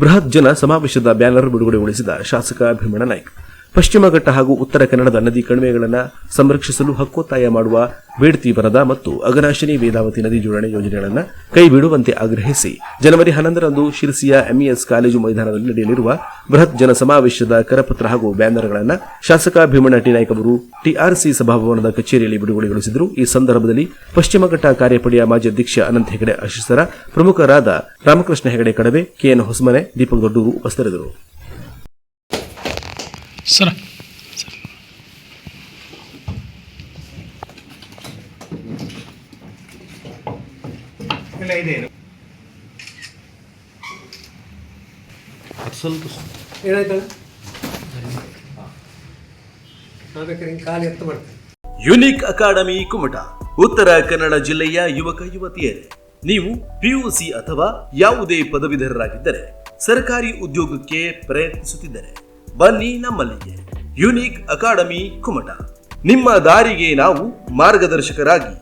ಬೃಹತ್ ಜನ ಸಮಾವೇಶದ ಬ್ಯಾನರ್ ಬಿಡುಗಡೆಗೊಳಿಸಿದ ಶಾಸಕ ಭೀಮಣ್ಣ ನಾಯ್ಕ್. ಪಶ್ಚಿಮ ಘಟ್ಟ ಹಾಗೂ ಉತ್ತರ ಕನ್ನಡದ ನದಿ ಕಣಿವೆಗಳನ್ನು ಸಂರಕ್ಷಿಸಲು ಹಕ್ಕೊತ್ತಾಯ ಮಾಡುವ ಬೇಡ್ತಿ ಬರದ ಮತ್ತು ಅಗನಾಶಿನಿ ವೇದಾವತಿ ನದಿ ಜೋಡಣೆ ಯೋಜನೆಗಳನ್ನು ಕೈಬಿಡುವಂತೆ ಆಗ್ರಹಿಸಿ ಜನವರಿ ಹನ್ನೊಂದರಂದು ಶಿರಸಿಯ ಎಂಇಎಸ್ ಕಾಲೇಜು ಮೈದಾನದಲ್ಲಿ ನಡೆಯಲಿರುವ ಬೃಹತ್ ಜನ ಸಮಾವೇಶದ ಕರಪತ್ರ ಹಾಗೂ ಬ್ಯಾನರ್ಗಳನ್ನು ಶಾಸಕ ಭೀಮಣ್ಣ ಟಿ ನಾಯ್ಕ ಅವರು ಟಿಆರ್ಸಿ ಸಭಾಭವನದ ಕಚೇರಿಯಲ್ಲಿ ಬಿಡುಗಡೆಗೊಳಿಸಿದರು. ಈ ಸಂದರ್ಭದಲ್ಲಿ ಪಶ್ಚಿಮ ಘಟ್ಟ ಕಾರ್ಯಪಡೆಯ ಮಾಜಿ ಅಧ್ಯಕ್ಷ ಅನಂತ ಹೆಗಡೆ ಅಶಿಸರ ಪ್ರಮುಖರಾದ ರಾಮಕೃಷ್ಣ ಹೆಗಡೆ ಕಡವೆ ಕೆಎನ್ ಹೊಸಮನೆ, ದೀಪಕ್ ದೊಡ್ಡೂರು ಉಪಸ್ಥಿತರಿದ್ದರು. ಸರ ಏನಾಯ್ತಲ್ಲ ಕಾಲು ಎತ್ತು ಬರ್ತದೆ ಯುನಿಕ್ ಅಕಾಡೆಮಿ ಕುಮಟ. ಉತ್ತರ ಕನ್ನಡ ಜಿಲ್ಲೆಯ ಯುವಕ ಯುವತಿಯರೇ ನೀವು ಪಿಯುಸಿ ಅಥವಾ ಯಾವುದೇ ಪದವೀಧರರಾಗಿದ್ದರೆ ಸರ್ಕಾರಿ ಉದ್ಯೋಗಕ್ಕೆ ಪ್ರಯತ್ನಿಸುತ್ತಿದ್ದರೆ. ಬನ್ನಿ ನಮ್ಮಲ್ಲಿಗೆ ಯುನೀಕ್ ಅಕಾಡೆಮಿ ಕುಮಟ. ನಿಮ್ಮ ದಾರಿಗೆ ನಾವು ಮಾರ್ಗದರ್ಶಕರಾಗಿ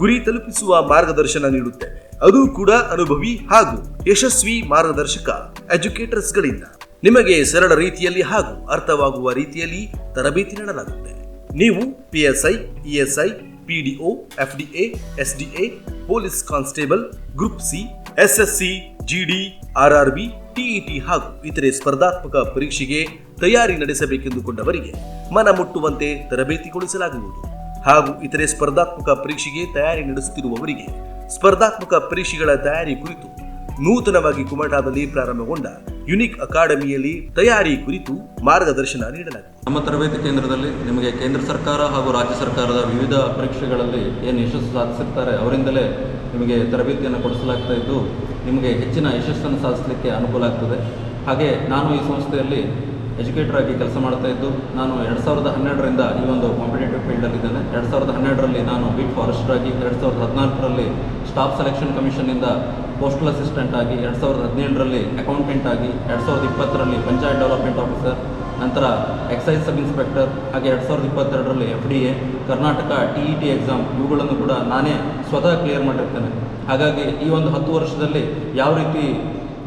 ಗುರಿ ತಲುಪಿಸುವ ಮಾರ್ಗದರ್ಶನ ನೀಡುತ್ತೇವೆ. ಅದು ಕೂಡ ಅನುಭವಿ ಹಾಗೂ ಯಶಸ್ವಿ ಮಾರ್ಗದರ್ಶಕ ಎಜುಕೇಟರ್ಸ್ ಗಳಿಂದ ನಿಮಗೆ ಸರಳ ರೀತಿಯಲ್ಲಿ ಹಾಗೂ ಅರ್ಥವಾಗುವ ರೀತಿಯಲ್ಲಿ ತರಬೇತಿ ನೀಡಲಾಗುತ್ತೆ. ನೀವು PSI ESI PDO FDA SDA police constable group C SSC GD RRB TET ಹಾಗೂ ಇತರೆ ಸ್ಪರ್ಧಾತ್ಮಕ ಪರೀಕ್ಷೆಗೆ ತಯಾರಿ ನಡೆಸಬೇಕೆಂದುಕೊಂಡವರಿಗೆ ಮನ ಮುಟ್ಟುವಂತೆ ತರಬೇತಿಗೊಳಿಸಲಾಗುವುದು. ಹಾಗೂ ಇತರೆ ಸ್ಪರ್ಧಾತ್ಮಕ ಪರೀಕ್ಷೆಗೆ ತಯಾರಿ ನಡೆಸುತ್ತಿರುವವರಿಗೆ ಸ್ಪರ್ಧಾತ್ಮಕ ಪರೀಕ್ಷೆಗಳ ತಯಾರಿ ಕುರಿತು ನೂತನವಾಗಿ ಕುಮಟಾದಲ್ಲಿ ಪ್ರಾರಂಭಗೊಂಡ ಯುನಿಕ್ ಅಕಾಡೆಮಿಯಲ್ಲಿ ತಯಾರಿ ಕುರಿತು ಮಾರ್ಗದರ್ಶನ ನೀಡಲಾಗಿದೆ. ನಮ್ಮ ತರಬೇತಿ ಕೇಂದ್ರದಲ್ಲಿ ನಿಮಗೆ ಕೇಂದ್ರ ಸರ್ಕಾರ ಹಾಗೂ ರಾಜ್ಯ ಸರ್ಕಾರದ ವಿವಿಧ ಪರೀಕ್ಷೆಗಳಲ್ಲಿ ಏನು ಯಶಸ್ಸು ಸಾಧಿಸಿರ್ತಾರೆ ಅವರಿಂದಲೇ ನಿಮಗೆ ತರಬೇತಿಯನ್ನು ಕೊಡಿಸಲಾಗ್ತಾ ಇದ್ದು, ನಿಮಗೆ ಹೆಚ್ಚಿನ ಯಶಸ್ಸನ್ನು ಸಾಧಿಸಲಿಕ್ಕೆ ಅನುಕೂಲ ಆಗ್ತದೆ. ಹಾಗೆ ನಾನು ಈ ಸಂಸ್ಥೆಯಲ್ಲಿ ಎಜುಕೇಟರ್ ಆಗಿ ಕೆಲಸ ಮಾಡ್ತಾ ಇದ್ದು, ನಾನು ಎರಡು ಸಾವಿರದ ಹನ್ನೆರಡರಿಂದ ಈ ಒಂದು ಕಾಂಪಿಟೇಟಿವ್ ಫೀಲ್ಡಲ್ಲಿದ್ದೇನೆ ಎರಡು ಸಾವಿರದ ಹನ್ನೆರಡರಲ್ಲಿ ನಾನು ಬೀಟ್ ಫಾರೆಸ್ಟರ್ ಆಗಿ, ಎರಡು ಸಾವಿರದ ಹದಿನಾಲ್ಕರಲ್ಲಿ ಸ್ಟಾಫ್ ಸೆಲೆಕ್ಷನ್ ಕಮಿಷನ್ನಿಂದ ಪೋಸ್ಟಲ್ ಅಸಿಸ್ಟೆಂಟ್ ಆಗಿ, ಎರಡು ಸಾವಿರದ ಹದಿನೇಳರಲ್ಲಿ ಅಕೌಂಟೆಂಟ್ ಆಗಿ, ಎರಡು ಸಾವಿರದ ಇಪ್ಪತ್ತರಲ್ಲಿ ಪಂಚಾಯತ್ ಡೆವಲಪ್ಮೆಂಟ್ ಆಫೀಸರ್ ನಂತರ ಎಕ್ಸೈಸ್ ಸಬ್ ಇನ್ಸ್ಪೆಕ್ಟರ್ ಹಾಗೆ ಎರಡು ಸಾವಿರದ ಇಪ್ಪತ್ತೆರಡರಲ್ಲಿ F D A Karnataka T E T exam ಇವುಗಳನ್ನು ಕೂಡ ನಾನೇ ಸ್ವತಃ ಕ್ಲಿಯರ್ ಮಾಡಿರ್ತೇನೆ. ಹಾಗಾಗಿ ಈ ಒಂದು ಹತ್ತು ವರ್ಷದಲ್ಲಿ ಯಾವ ರೀತಿ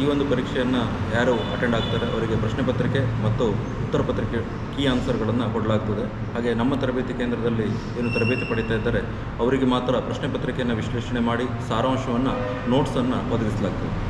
ಈ ಒಂದು ಪರೀಕ್ಷೆಯನ್ನು ಯಾರು ಅಟೆಂಡ್ ಆಗ್ತಾರೆ ಅವರಿಗೆ ಪ್ರಶ್ನೆ ಪತ್ರಿಕೆ ಮತ್ತು ಉತ್ತರ ಪತ್ರಿಕೆ ಕೀ ಆನ್ಸರ್ಗಳನ್ನು ಕೊಡಲಾಗ್ತದೆ. ಹಾಗೆ ನಮ್ಮ ತರಬೇತಿ ಕೇಂದ್ರದಲ್ಲಿ ಏನು ತರಬೇತಿ ಪಡೀತಾ ಇದ್ದಾರೆ, ಅವರಿಗೆ ಮಾತ್ರ ಪ್ರಶ್ನೆ ಪತ್ರಿಕೆಯನ್ನು ವಿಶ್ಲೇಷಣೆ ಮಾಡಿ, ಸಾರಾಂಶವನ್ನು ನೋಟ್ಸನ್ನು ಒದಗಿಸಲಾಗ್ತದೆ.